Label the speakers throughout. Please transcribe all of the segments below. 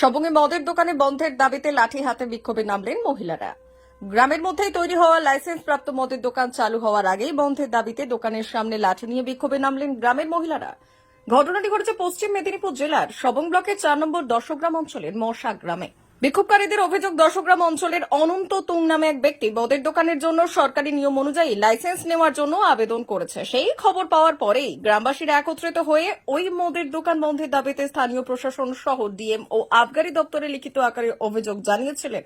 Speaker 1: সবঙ্গে মদের দোকানে বন্ধের দাবিতে লাঠি হাতে বিক্ষোভে নামলেন মহিলারা। গ্রামের মধ্যেই তৈরি হওয়া লাইসেন্স প্রাপ্ত মদের দোকান চালু হওয়ার আগেই বন্ধের দাবিতে দোকানের সামনে লাঠি নিয়ে বিক্ষোভে নামলেন গ্রামের মহিলারা। ঘটনাটি ঘটেছে পশ্চিম মেদিনীপুর জেলার সবং ব্লকের চার নম্বর দশগ্রাম অঞ্চলের মশা গ্রামে। বিক্ষোভকারীদের অভিযোগ দশগ্রাম অঞ্চলের অনন্ত তুং নামে এক ব্যক্তি মদের দোকানের জন্য সরকারি নিয়ম অনুযায়ী লাইসেন্স নেওয়ার জন্য আবেদন করেছে। সেই খবর পাওয়ার পরেই গ্রামবাসীরা একত্রিত হয়ে ওই মদের দোকান বন্ধের দাবিতে স্থানীয় প্রশাসন সহ ডিএম ও আবগারি দপ্তরে লিখিত আকারে অভিযোগ জানিয়েছিলেন।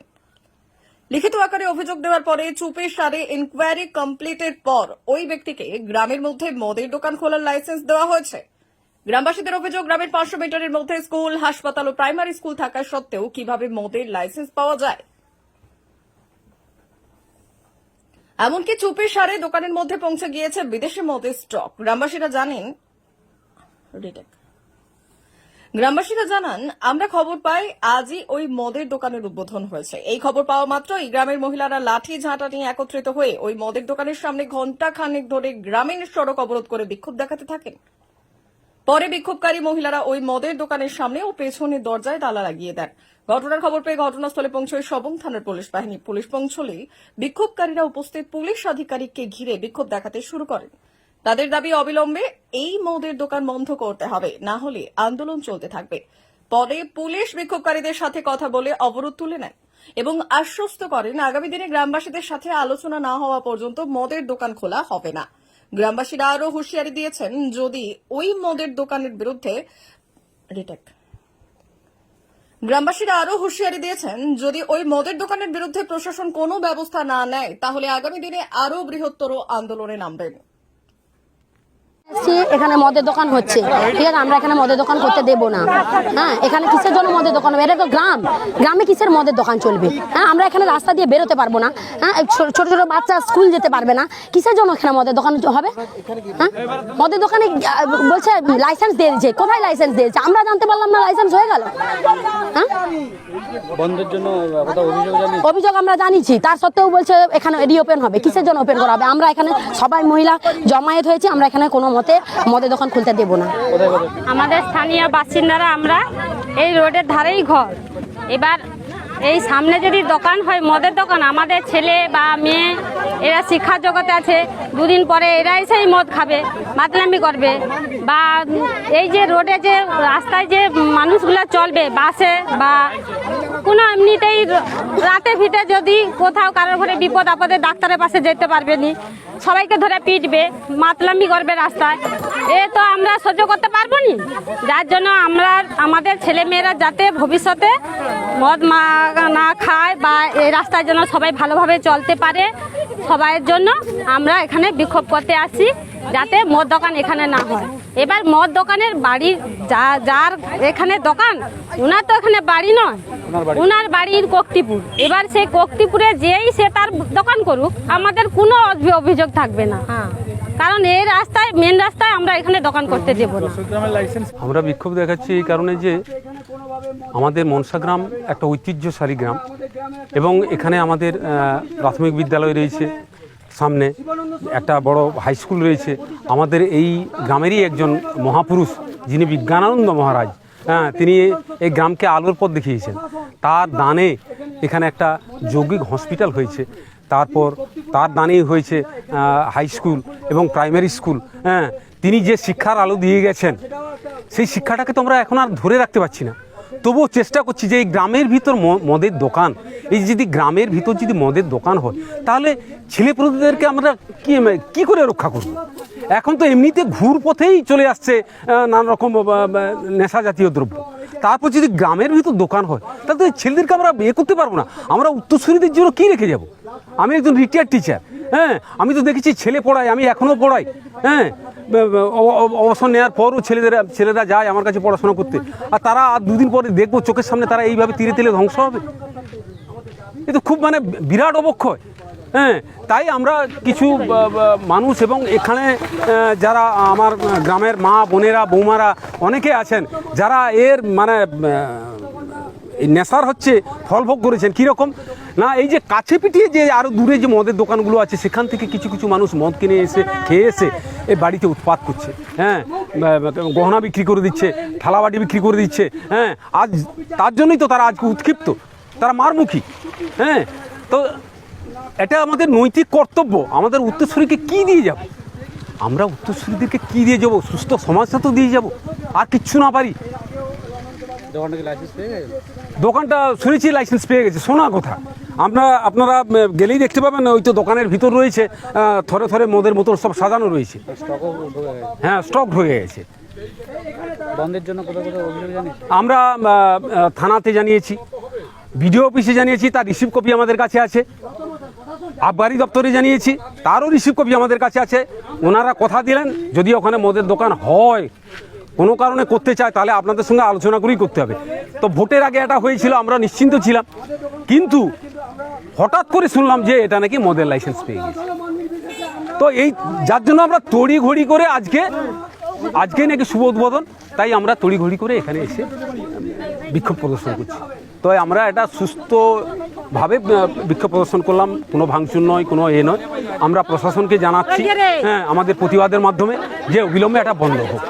Speaker 1: লিখিত আকারে অভিযোগ দেওয়ার পরে চুপে সারে ইনকোয়ারি কমপ্লিটের পর ওই ব্যক্তিকে গ্রামের মধ্যে মদের দোকান খোলার লাইসেন্স দেওয়া হয়েছে। গ্রামবাসীদের অভিযোগ, গ্রামের পাঁচশো মিটারের মধ্যে স্কুল, হাসপাতাল ও প্রাইমারি স্কুল থাকা সত্ত্বেও কীভাবে মদের লাইসেন্স পাওয়া যায়? এমনকি চুপে সারে দোকানের মধ্যে পৌঁছে গিয়েছে বিদেশি মদের স্টক। গ্রামবাসীরা জানেন গ্রামবাসীরা জানান, আমরা খবর পাই আজই ওই মদের দোকানের উদ্বোধন হয়েছে। এই খবর পাওয়া মাত্রই গ্রামের মহিলারা লাঠি ঝাঁটা নিয়ে একত্রিত হয়ে ওই মদের দোকানের সামনে ঘণ্টা খানেক ধরে গ্রামীণ সড়ক অবরোধ করে বিক্ষোভ দেখাতে থাকেন। পরে বিক্ষোভকারী মহিলারা ওই মদের দোকানের সামনে ও পেছনের দরজায় তালা লাগিয়ে দেন। ঘটনার খবর পেয়ে ঘটনাস্থলে পৌঁছয় সবং থানার পুলিশ বাহিনী। পুলিশ পৌঁছলে বিক্ষোভকারীরা উপস্থিত পুলিশ আধিকারিককে ঘিরে বিক্ষোভ দেখাতে শুরু করেন। তাদের দাবি অবিলম্বে এই মদের দোকান বন্ধ করতে হবে, না হলে আন্দোলন চলতে থাকবে। পরে পুলিশ বিক্ষোভকারীদের সাথে কথা বলে অবরোধ তুলে নেন এবং আশ্বস্ত করেন, আগামী দিনে গ্রামবাসীদের সাথে আলোচনা না হওয়া পর্যন্ত মদের দোকান খোলা হবে না। গ্রামবাসীরা আরও হুঁশিয়ারি দিয়েছেন, যদি ওই মদের দোকানের বিরুদ্ধে রিটেক। গ্রামবাসীরা আরও হুঁশিয়ারি দিয়েছেন, যদি ওই মদের দোকানের বিরুদ্ধে প্রশাসন কোনো ব্যবস্থা না নেয়, তাহলে আগামী দিনে আরও বৃহত্তর আন্দোলনে নামবেন।
Speaker 2: এসছি, এখানে মদের দোকান হচ্ছে। ঠিক আছে আমরা এখানে মদের দোকান করতে দেবো না। হ্যাঁ এখানে কিসের জন্য মদের দোকান হবে? এটা তো গ্রাম। গ্রামে কিসের মদের দোকান চলবে? হ্যাঁ আমরা এখানে রাস্তা দিয়ে বেরোতে পারব না। হ্যাঁ ছোট ছোট বাচ্চা স্কুল যেতে পারবে না। কিসের জন্য এখানে মদের দোকান হবে? হ্যাঁ মদের দোকানে বলছে লাইসেন্স দিয়ে দিয়েছে। কোথায় লাইসেন্স দিয়েছে? আমরা জানতে পারলাম না লাইসেন্স হয়ে গেল। হ্যাঁ?
Speaker 3: বন্ধের জন্য অভিযোগ
Speaker 2: অভিযোগ আমরা জানিয়েছি। তার সত্ত্বেও বলছে এখানে রিওপেন হবে। কিসের জন্য ওপেন করা হবে? আমরা এখানে সবাই মহিলা জমায়েত হয়েছে আমরা এখানে কোনো মতে মদের দোকান খুলতে দেবো না।
Speaker 4: আমাদের স্থানীয় বাসিন্দারা আমরা এই রোডের ধারেই ঘর। এবার এই সামনে যদি দোকান হয়, মদের দোকান, আমাদের ছেলে বা মেয়ে, এরা শিক্ষা জগতে আছে, দুদিন পরে এরা এসেই মদ খাবে মাতলামি করবে। বা এই যে রোডে যে রাস্তায় যে মানুষগুলো চলবে, বাসে বা কোনো এমনিতেই রাতে ভিটে যদি কোথাও কারোর ঘরে বিপদ আপদে ডাক্তারের পাশে যেতে পারবে নি সবাইকে ধরে পিটবে, মাতলামি করবে রাস্তায়। এ তো আমরা সহ্য করতে পারব নি। যার জন্য আমরা, আমাদের ছেলে মেয়েরা যাতে ভবিষ্যতে মদ মা, না খায় বা এই রাস্তায় যেন সবাই ভালোভাবে চলতে পারে, সবাইয়ের জন্য আমরা এখানে বিক্ষোভ করতে আসি যাতে মদ দোকান এখানে না হয়। এবার মদ দোকানের বাড়ির যা যার এখানে দোকান ওনার তো এখানে বাড়ি নয়। ওনার বাড়ির কোক্তিপুর। এবার সেই কোক্তিপুরে যেই সে তার দোকান করুক আমাদের কোনো অভিযোগ থাকবে না। কারণ এই রাস্তায় মেন রাস্তায় আমরা এখানে দোকান করতে দেবো না।
Speaker 5: আমরা বিক্ষোভ দেখাচ্ছি এই কারণে যে আমাদের মনসাগ্রাম একটা ঐতিহ্যশালী গ্রাম এবং এখানে আমাদের প্রাথমিক বিদ্যালয় রয়েছে। সামনে একটা বড় হাই স্কুল রয়েছে। আমাদের এই গ্রামেরই একজন মহাপুরুষ, যিনি বিজ্ঞানানন্দ মহারাজ হ্যাঁ তিনি এই গ্রামকে আলোর পথ দেখিয়েছেন। তার দানে এখানে একটা যৌগিক হসপিটাল হয়েছে। তারপর তার দানেই হয়েছে হাই স্কুল এবং প্রাইমারি স্কুল হ্যাঁ তিনি যে শিক্ষার আলো দিয়ে গেছেন, সেই শিক্ষাটাকে তো আমরা এখন আর ধরে রাখতে পারছি না। তবুও চেষ্টা করছি যে এই গ্রামের ভিতর মদের দোকান এই যদি গ্রামের ভিতর যদি মদের দোকান হয়, তাহলে ছেলেপুলেদেরকে আমরা কি কি করে রক্ষা করব? এখন তো এমনিতে ঘুর পথেই চলে আসছে নানা রকম নেশা জাতীয় দ্রব্য। তারপর যদি গ্রামের ভিতর দোকান হয়, তাহলে তো ছেলেদেরকে আমরা বিয়ে করতে পারব না। আমরা উত্তরসূরিদের জন্য কী রেখে যাব? আমি একজন রিটায়ার টিচার হ্যাঁ? আমি তো দেখেছি ছেলে পড়াই আমি এখনও পড়াই হ্যাঁ? অবসর নেওয়ার পরও ছেলেদের, ছেলেরা যায় আমার কাছে পড়াশোনা করতে। আর তারা আর দুদিন পরে দেখব, চোখের সামনে তারা এইভাবে তীরে তিলে ধ্বংস হবে। এ তো খুব মানে বিরাট অবক্ষয়। হ্যাঁ তাই আমরা কিছু মানুষ এবং এখানে যারা আমার গ্রামের মা, বোনেরা, বৌমারা অনেকে আছেন, যারা এর মানে নেশার হচ্ছে, ফল ভোগ করেছেন, কীরকম? না, এই যে কাছে পিটিয়ে যে আরও দূরে যে মদের দোকানগুলো আছে, সেখান থেকে কিছু কিছু মানুষ মদ কিনে এসে, খেয়ে এসে এই বাড়িতে উৎপাত করছে। হ্যাঁ গহনা বিক্রি করে দিচ্ছে থালাবাটি বিক্রি করে দিচ্ছে। হ্যাঁ আজ তার জন্যই তো তারা আজকে উৎক্ষিপ্ত। তারা মারমুখী। হ্যাঁ? তো এটা আমাদের নৈতিক কর্তব্য। আমাদের উত্তরসূরিকে কি দিয়ে যাব? আমরা উত্তরসূরিদেরকে কি দিয়ে যাব? সুস্থ সমাজটা তো দিয়ে যাব। আর কিচ্ছু না পারি।
Speaker 3: দোকানটা
Speaker 5: শুনেছি লাইসেন্স পেয়ে গেছে। শোনা কথা। আমরা আপনারা গেলেই দেখতে পাবেন ওই তো দোকানের ভিতর রয়েছে থরে থরে মদের বোতল সব সাজানো রয়েছে।
Speaker 3: ঢুকে
Speaker 5: হ্যাঁ স্টক হয়ে গেছে।
Speaker 3: বন্ধের জন্য
Speaker 5: আমরা থানাতে জানিয়েছি। বিডিও অফিসে জানিয়েছি, তার রিসিভ কপি আমাদের কাছে আছে। আবগারি দপ্তরে জানিয়েছি, তারও রিসিভ কপি আমাদের কাছে আছে। ওনারা কথা দিলেন, যদি ওখানে মদের দোকান হয়, কোনো কারণে করতে চায়, তাহলে আপনাদের সঙ্গে আলোচনা করেই করতে হবে। তো ভোটের আগে এটা হয়েছিল, আমরা নিশ্চিন্ত ছিলাম। কিন্তু হঠাৎ করে শুনলাম যে এটা নাকি মদের লাইসেন্স পেয়ে গেছে। তো এই, যার জন্য আমরা তড়ি ঘড়ি করে আজকে আজকে নাকি শুভ উদ্বোধন, তাই আমরা তড়ি ঘড়ি করে এখানে এসে বিক্ষোভ প্রদর্শন করছি। তো আমরা এটা সুস্থভাবে বিক্ষোভ প্রদর্শন করলাম। কোনো ভাঙচুর নয় কোনো এ নয়। আমরা প্রশাসনকে জানাচ্ছি হ্যাঁ আমাদের প্রতিবাদের মাধ্যমে যে অবিলম্বে এটা বন্ধ হোক।